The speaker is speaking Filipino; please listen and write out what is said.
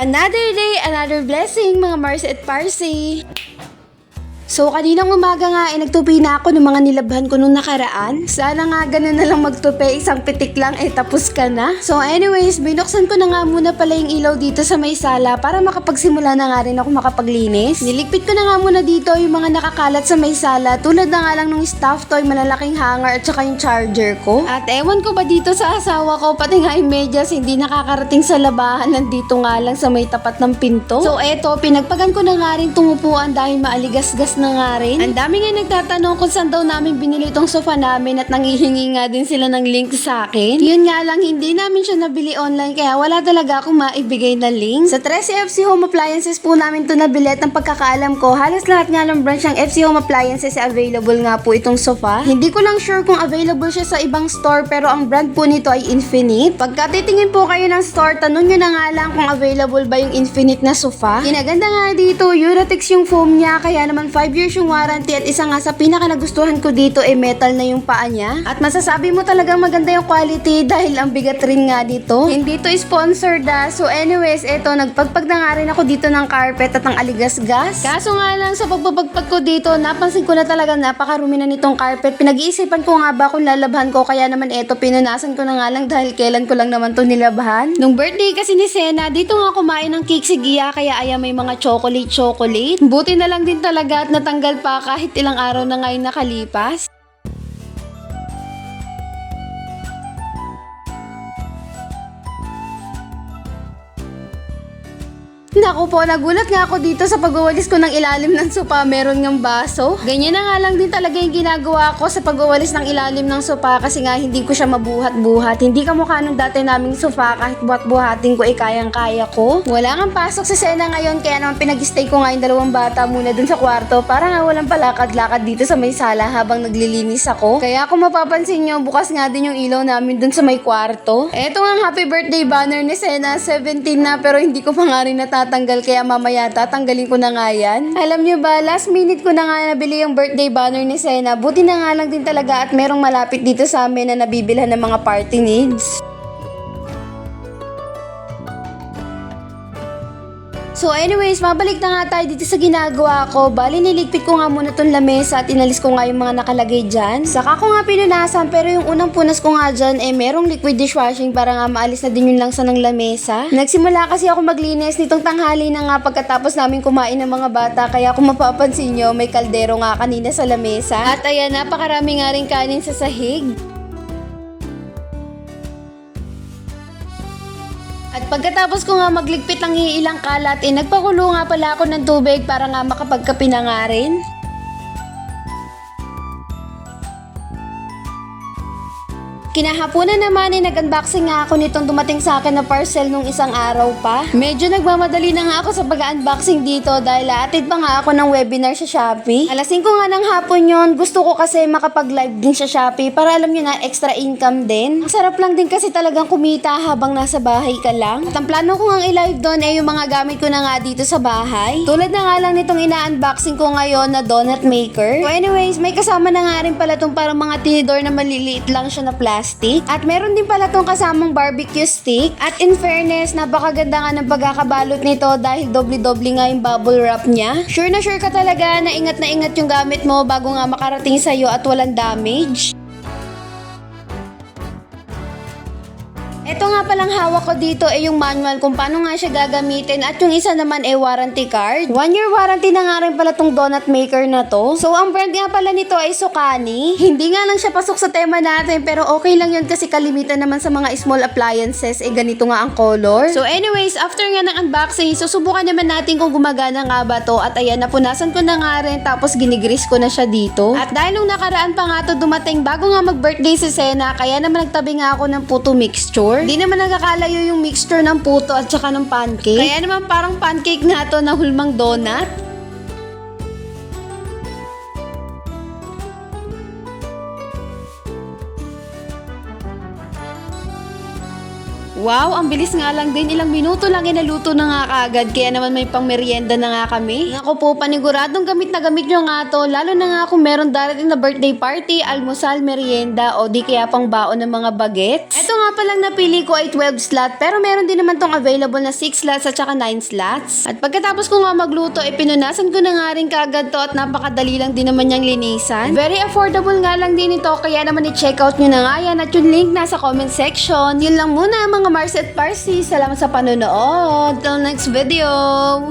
Another day, another blessing, mga Mars at Parsi. So, kaninang umaga nga, eh, nagtupi na ako ng mga nilabhan ko nung nakaraan. Sana nga ganun na lang magtupi, isang pitik lang, eh tapos ka na. So, anyways, binuksan ko na nga muna pala yung ilaw dito sa may sala para makapagsimula na nga rin ako makapaglinis. Niligpit ko na nga muna dito yung mga nakakalat sa may sala, tulad na nga lang nung stuffed toy, malalaking hanger at saka yung charger ko. At ewan ko ba dito sa asawa ko, pati nga yung medyas, hindi nakakarating sa labahan, nandito nga lang sa may tapat ng pinto. So, eto, pinagpagan ko na nga rin tumupuan dahil maaligas-gas na nga rin. Ang dami nga nagtatanong kung saan daw namin binili itong sofa namin at nangihingi nga din sila ng link sa akin. Yun nga lang, hindi namin siya nabili online kaya wala talaga akong maibigay na link. Sa 13 FC Home Appliances po namin to nabili at ang pagkakaalam ko, halos lahat nga ng branch ng FC Home Appliances ay available nga po itong sofa. Hindi ko lang sure kung available siya sa ibang store pero ang brand po nito ay Infinite. Pagka titingin po kayo ng store, tanong nyo na nga lang kung available ba yung Infinite na sofa. Kinaganda nga dito, Uratex yung foam niya kaya naman 5 years yung warranty at isa nga sa pinaka nagustuhan ko dito ay metal na yung paa niya. At masasabi mo talagang maganda yung quality dahil ang bigat rin nga dito. Hindi to sponsored ah. So anyways, eto nagpagpag na nga rin ako dito ng carpet at ng aligas-gas. Kaso nga lang sa pagpapagpag ko dito, napansin ko na talaga napakarumi na nitong carpet. Pinag-iisipan ko nga ba kung lalabhan ko kaya naman eto pinunasan ko na nga lang dahil kailan ko lang naman to nilabhan. Nung birthday kasi ni Sena, dito nga kumain ng cake si Gia kaya aya may mga chocolate-chocolate. Buti na lang din talaga at natanggal pa kahit ilang araw na ngayon nakalipas. Naku po, nagulat nga ako dito sa pagwawalis ko ng ilalim ng sopa. Meron ngang baso. Ganyan na nga lang din talaga yung ginagawa ko sa pagwawalis ng ilalim ng sopa kasi nga hindi ko siya mabuhat-buhat. Hindi kamukha nung dati naming sofa kahit buhat-buhatin ko eh kayang-kaya ko. Wala nga pasok sa sena ngayon kaya naman pinag-stay ko nga yung dalawang bata muna dun sa kwarto para nga walang palakad-lakad dito sa may sala habang naglilinis ako. Kaya kung mapapansin nyo, bukas nga din yung ilaw namin dun sa may kwarto. Eto nga happy birthday banner ni Sena, 17 na pero hindi ko pa nga rin natatanggal kaya mamaya tatanggalin ko na nga yan. Alam nyo ba, last minute ko na nga nabili yung birthday banner ni Sena. Buti na nga lang din talaga at merong malapit dito sa amin na nabibilhan ng mga party needs. So anyways, mabalik na nga tayo dito sa ginagawa ko. Bali, niligpit ko nga muna tong lamesa at inalis ko nga yung mga nakalagay dyan. Saka ko nga pinunasan pero yung unang punas ko nga dyan eh merong liquid dishwashing para nga maalis na din yung langsa ng lamesa. Nagsimula kasi ako maglinis nitong tanghali na nga pagkatapos namin kumain ng mga bata kaya kung mapapansin nyo may kaldero nga kanina sa lamesa. At ayan, napakarami nga rin kanin sa sahig. At pagkatapos ko nga magligpit ng iilang kalat, eh nagpakulo nga pala ako ng tubig para nga rin. Kinahaponan naman eh nag-unboxing nga ako nitong dumating sa akin na parcel nung isang araw pa. Medyo nagmamadali na nga ako sa pag-unboxing dito dahil atid pa nga ako ng webinar sa Shopee. Alas 5 nga ng hapon yon gusto ko kasi makapag-live din sa Shopee para alam nyo na extra income din. Ang sarap lang din kasi talagang kumita habang nasa bahay ka lang. At ang plano ko nga i-live doon ay yung mga gamit ko na nga dito sa bahay. Tulad na nga lang nitong ina-unboxing ko ngayon na donut maker. So anyways, may kasama na nga rin pala tong parang mga tinidor na maliliit lang siya na plastic. At meron din pala tong kasamang barbecue stick. At in fairness, napakaganda nga ng pagkakabalot nito dahil doble-doble nga yung bubble wrap niya. Sure na sure ka talaga na ingat na ingat yung gamit mo bago nga makarating sa'yo at walang damage. Ito nga palang hawak ko dito ay yung manual kung paano nga siya gagamitin at yung isa naman ay warranty card. One year warranty na nga rin pala tong donut maker na to. So ang brand nga pala nito ay Sukani. Hindi nga lang siya pasok sa tema natin pero okay lang yun kasi kalimitan naman sa mga small appliances eh ganito nga ang color. So anyways, after nga ng unboxing, susubukan naman natin kung gumagana nga ba to at ayan napunasan ko na nga rin tapos ginigris ko na siya dito. At dahil nung nakaraan pa nga to dumating bago nga mag-birthday si Sena kaya naman nagtabi nga ako ng puto mixture. Di naman nagkakalayo yung mixture ng puto at saka ng pancake. Kaya naman parang pancake nga to na hulmang donut. Wow, ang bilis nga lang din. Ilang minuto lang inaluto na nga kaagad. Kaya naman may pang merienda na nga kami. Ako po, paniguradong gamit na gamit nyo nga to. Lalo na nga kung meron darating na birthday party, almusal, merienda, o di kaya pang baon ng mga bagets. Ito nga palang napili ko ay 12 slot. Pero meron din naman tong available na 6 slots at saka 9 slots. At pagkatapos ko nga magluto, eh pinunasan ko na nga rin kaagad to at napakadali lang din naman niyang linisan. Very affordable nga lang din ito. Kaya naman i-check out nyo na nga yan. At yung link nasa comment section. Yun lang muna mga Mars at Parsi. Salamat sa panonood. Till next video!